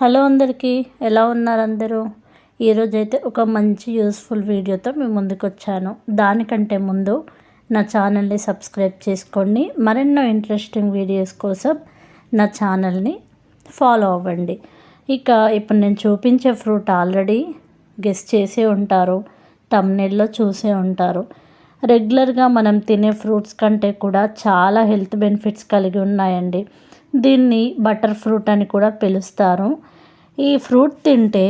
Hello అందరికీ ఎలా ఉన్నారు అందరూ? ఈరోజైతే ఒక మంచి యూస్ఫుల్ వీడియోతో మేము ముందుకు వచ్చాను దానికంటే ముందు నా ఛానల్ని సబ్స్క్రైబ్ చేసుకోండి. మరెన్నో ఇంట్రెస్టింగ్ వీడియోస్ కోసం నా ఛానల్ని ఫాలో అవ్వండి. ఇక ఇప్పుడు నేను చూపించే ఫ్రూట్ ఆల్రెడీ గెస్ చేసే ఉంటారు తమ్నెల్లో చూసే ఉంటారు. రెగ్యులర్గా మనం తినే ఫ్రూట్స్ కంటే కూడా చాలా హెల్త్ బెనిఫిట్స్ కలిగి ఉన్నాయండి. దీన్ని బటర్ ఫ్రూట్ అని కూడా పిలుస్తారు. ఈ ఫ్రూట్ తింటే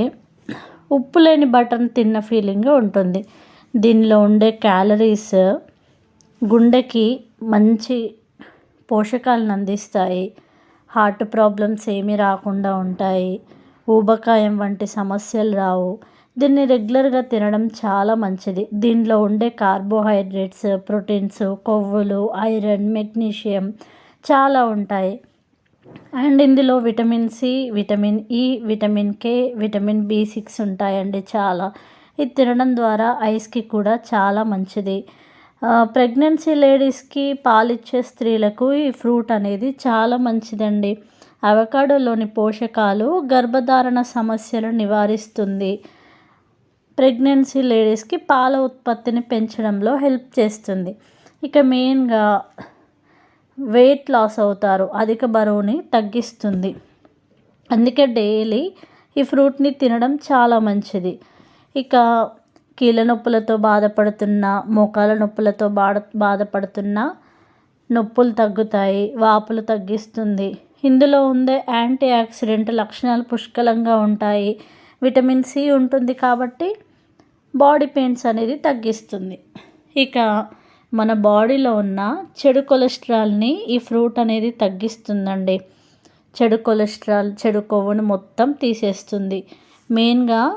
ఉప్పు లేని బటర్ తిన్న ఫీలింగ్ ఉంటుంది. దీనిలో ఉండే క్యాలరీస్ గుండెకి మంచి పోషకాలను అందిస్తాయి. హార్ట్ ప్రాబ్లమ్స్ ఏమీ రాకుండా ఉంటాయి. ఊబకాయం వంటి సమస్యలు రావు. దీన్ని రెగ్యులర్గా తినడం చాలా మంచిది. దీనిలో ఉండే కార్బోహైడ్రేట్స్ ప్రోటీన్స్ కొవ్వులు ఐరన్ మెగ్నీషియం చాలా ఉంటాయి. అండ్ ఇందులో vitamin C vitamin E vitamin K vitamin B six ఉంటాయండి చాలా. ఇది తినడం ద్వారా ఐస్కి కూడా చాలా మంచిది. ప్రెగ్నెన్సీ లేడీస్కి పాలిచ్చే స్త్రీలకు ఈ ఫ్రూట్ అనేది చాలా మంచిదండి. అవకాడోలోని పోషకాలు గర్భధారణ సమస్యలు నివారిస్తుంది. ప్రెగ్నెన్సీ లేడీస్కి పాల ఉత్పత్తిని పెంచడంలో హెల్ప్ చేస్తుంది. ఇక మెయిన్గా వెయిట్ లాస్ అవుతారు. అధిక బరువుని తగ్గిస్తుంది. అందుకే డైలీ ఈ ఫ్రూట్ని తినడం చాలా మంచిది. ఇక కీళ్ళ నొప్పులతో బాధపడుతున్న మోకాల నొప్పులతో బాధ బాధపడుతున్న నొప్పులు తగ్గుతాయి వాపులు తగ్గిస్తుంది. ఇందులో ఉండే యాంటీ ఆక్సిడెంట్ లక్షణాలు పుష్కలంగా ఉంటాయి. విటమిన్ సి ఉంటుంది కాబట్టి బాడీ పెయిన్స్ అనేది తగ్గిస్తుంది. ఇక మన బాడీలో ఉన్న చెడు కొలెస్ట్రాల్ని ఈ ఫ్రూట్ అనేది తగ్గిస్తుందండి. చెడు కొలెస్ట్రాల్ చెడు కొవ్వును మొత్తం తీసేస్తుంది. మెయిన్గా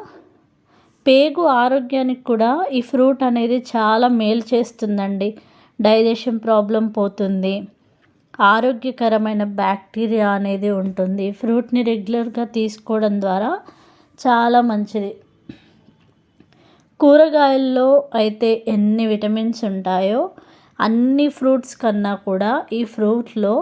పేగు ఆరోగ్యానికి కూడా ఈ ఫ్రూట్ అనేది చాలా మేలు చేస్తుందండి. డైజెషన్ ప్రాబ్లం పోతుంది. ఆరోగ్యకరమైన బ్యాక్టీరియా అనేది ఉంటుంది. ఫ్రూట్ని రెగ్యులర్గా తీసుకోవడం ద్వారా చాలా మంచిది. కూరగాయల్లో అయితే ఎన్ని విటమిన్స్ ఉంటాయో అన్ని ఫ్రూట్స్ కన్నా కూడా ఈ ఫ్రూట్లో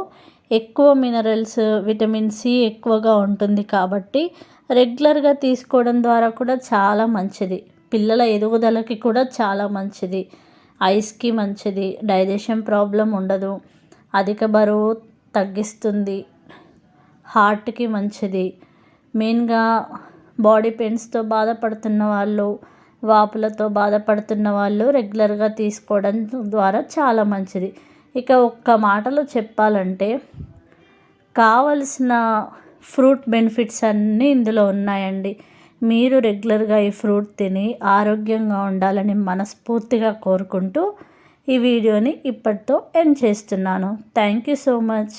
ఎక్కువ మినరల్స్ విటమిన్ సి ఎక్కువగా ఉంటుంది కాబట్టి రెగ్యులర్గా తీసుకోవడం ద్వారా కూడా చాలా మంచిది. పిల్లల ఎదుగుదలకి కూడా చాలా మంచిది. ఐస్కి మంచిది. డైజెషన్ ప్రాబ్లం ఉండదు. అధిక బరువు తగ్గిస్తుంది. హార్ట్కి మంచిది. మెయిన్గా బాడీ పెయిన్స్తో బాధపడుతున్న వాళ్ళు వాపులతో బాధపడుతున్న వాళ్ళు రెగ్యులర్గా తీసుకోవడం ద్వారా చాలా మంచిది. ఇక ఒక్క మాటలో చెప్పాలంటే కావలసిన ఫ్రూట్ బెనిఫిట్స్ అన్నీ ఇందులో ఉన్నాయండి. మీరు రెగ్యులర్గా ఈ ఫ్రూట్ తిని ఆరోగ్యంగా ఉండాలని మనస్ఫూర్తిగా కోరుకుంటూ ఈ వీడియోని ఇప్పటితో ఎండ్ చేస్తున్నాను. Thank you so much.